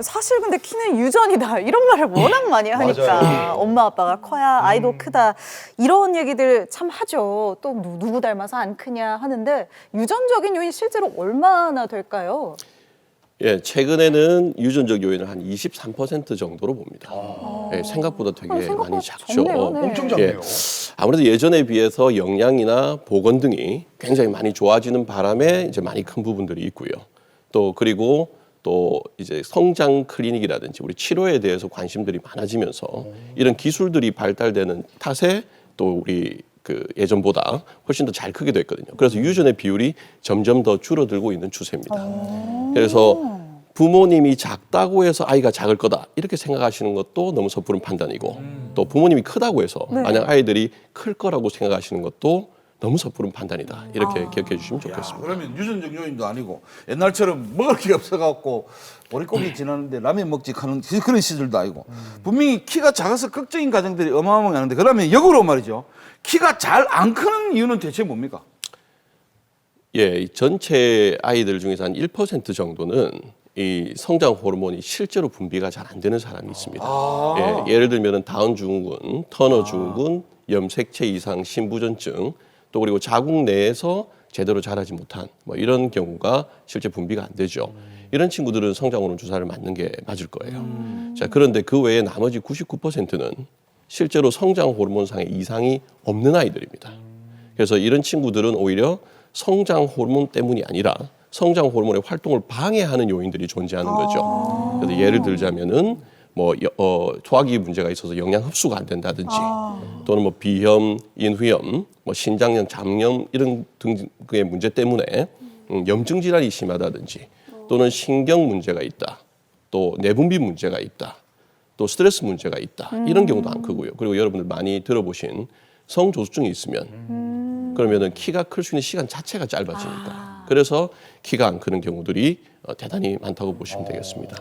사실 근데 키는 유전이다 이런 말을 워낙 많이 하니까 맞아요. 엄마 아빠가 커야 아이도 크다 이런 얘기들 참 하죠. 또 누- 누구 닮아서 안 크냐 하는데 유전적인 요인 실제로 얼마나 될까요? 예, 최근에는 유전적 요인을 한 23% 정도로 봅니다. 예, 생각보다 되게 어, 생각보다 많이 작죠. 적네요, 네. 엄청 작네요. 예, 아무래도 예전에 비해서 영양이나 보건 등이 굉장히 많이 좋아지는 바람에 이제 많이 큰 부분들이 있고요. 또 그리고 또 이제 성장 클리닉이라든지 우리 치료에 대해서 관심들이 많아지면서 이런 기술들이 발달되는 탓에 또 우리 그 예전보다 훨씬 더 잘 크게 됐거든요. 그래서 유전의 비율이 점점 더 줄어들고 있는 추세입니다. 그래서 부모님이 작다고 해서 아이가 작을 거다 이렇게 생각하시는 것도 너무 섣부른 판단이고 또 부모님이 크다고 해서 네. 만약 아이들이 클 거라고 생각하시는 것도 너무 섣부른 판단이다 이렇게 기억해 주시면 야, 좋겠습니다. 그러면 유전적 요인도 아니고 옛날처럼 먹을 게 없어갖고 보릿고기 지나는데 라면 먹지 하는 그런 시절도 아니고 분명히 키가 작아서 걱정인 가정들이 어마어마하게 하는데 그러면 역으로 말이죠 키가 잘 안 크는 이유는 대체 뭡니까? 예, 이 전체 아이들 중에서 한 1% 정도는 이 성장 호르몬이 실제로 분비가 잘 안 되는 사람이 있습니다. 예, 예를 들면은 다운 증후군, 터너 증후군, 염색체 이상 신부전증, 또 그리고 자궁 내에서 제대로 자라지 못한 뭐 이런 경우가 실제 분비가 안 되죠. 이런 친구들은 성장 호르몬 주사를 맞는 게 맞을 거예요. 자, 그런데 그 외에 나머지 99%는 실제로 성장 호르몬상의 이상이 없는 아이들입니다. 그래서 이런 친구들은 오히려 성장 호르몬 때문이 아니라 성장 호르몬의 활동을 방해하는 요인들이 존재하는 거죠. 그래서 예를 들자면은 뭐 여- 어, 소화기 문제가 있어서 영양 흡수가 안 된다든지 또는 뭐 비염, 인후염, 뭐 신장염, 장염 이런 등의 문제 때문에 음, 염증 질환이 심하다든지 또는 신경 문제가 있다. 또 내분비 문제가 있다. 또 스트레스 문제가 있다. 이런 경우도 안 크고요. 그리고 여러분들 많이 들어보신 성조수증이 있으면 그러면은 키가 클 수 있는 시간 자체가 짧아지니까. 그래서 키가 안 크는 경우들이 어, 대단히 많다고 보시면 되겠습니다.